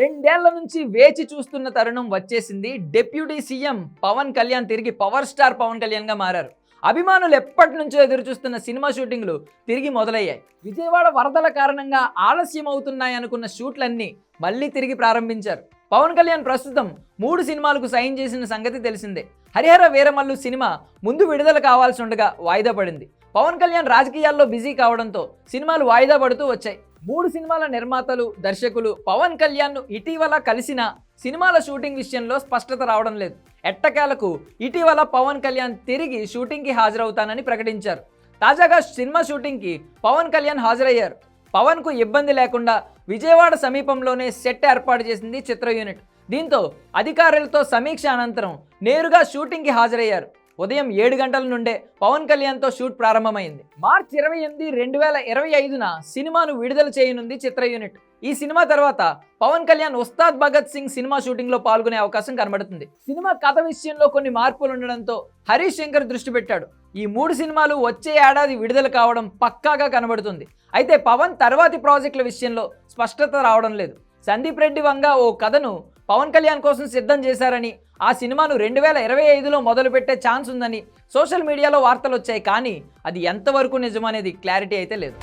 రెండేళ్ళ నుంచి వేచి చూస్తున్న తరుణం వచ్చేసింది. డిప్యూటీ సీఎం పవన్ కళ్యాణ్ తిరిగి పవర్ స్టార్ పవన్ కళ్యాణ్గా మారారు. అభిమానులు ఎప్పటి నుంచో ఎదురు చూస్తున్న సినిమా షూటింగ్లు తిరిగి మొదలయ్యాయి. విజయవాడ వరదల కారణంగా ఆలస్యం అవుతున్నాయి అనుకున్న షూట్లన్నీ మళ్ళీ తిరిగి ప్రారంభించారు. పవన్ కళ్యాణ్ ప్రస్తుతం మూడు సినిమాలకు సైన్ చేసిన సంగతి తెలిసిందే. హరిహర వీరమల్లు సినిమా ముందు విడుదల కావాల్సి ఉండగా వాయిదా పడింది. పవన్ కళ్యాణ్ రాజకీయాల్లో బిజీ కావడంతో సినిమాలు వాయిదా పడుతూ వచ్చాయి. మూడు సినిమాల నిర్మాతలు దర్శకులు పవన్ కళ్యాణ్ను ఇటీవల కలిసిన సినిమాల షూటింగ్ విషయంలో స్పష్టత రావడం లేదు. ఎట్టకేలకు ఇటీవల పవన్ కళ్యాణ్ తిరిగి షూటింగ్కి హాజరవుతానని ప్రకటించారు. తాజాగా సినిమా షూటింగ్కి పవన్ కళ్యాణ్ హాజరయ్యారు. పవన్కు ఇబ్బంది లేకుండా విజయవాడ సమీపంలోనే సెట్ ఏర్పాటు చేసింది చిత్ర యూనిట్. దీంతో అధికారులతో సమీక్ష అనంతరం నేరుగా షూటింగ్కి హాజరయ్యారు. ఉదయం ఏడు గంటల నుండే పవన్ కళ్యాణ్తో షూట్ ప్రారంభమైంది. మార్చి ఇరవై ఎనిమిది రెండు వేల ఇరవై ఐదున సినిమాను విడుదల చేయనుంది చిత్ర యూనిట్. ఈ సినిమా తర్వాత పవన్ కళ్యాణ్ ఉస్తాద్ భగత్ సింగ్ సినిమా షూటింగ్లో పాల్గొనే అవకాశం కనబడుతుంది. సినిమా కథ విషయంలో కొన్ని మార్పులు ఉండడంతో హరీష్ శంకర్ దృష్టి పెట్టాడు. ఈ మూడు సినిమాలు వచ్చే ఏడాది విడుదల కావడం పక్కాగా కనబడుతుంది. అయితే పవన్ తర్వాతి ప్రాజెక్టుల విషయంలో స్పష్టత రావడం లేదు. సందీప్ రెడ్డి వంగ ఓ కథను పవన్ కళ్యాణ్ కోసం సిద్ధం చేశారని ఆ సినిమాను రెండు వేల ఇరవై ఐదులో మొదలుపెట్టే ఛాన్స్ ఉందని సోషల్ మీడియాలో వార్తలు వచ్చాయి కానీ అది ఎంతవరకు నిజమనేది క్లారిటీ అయితే లేదు.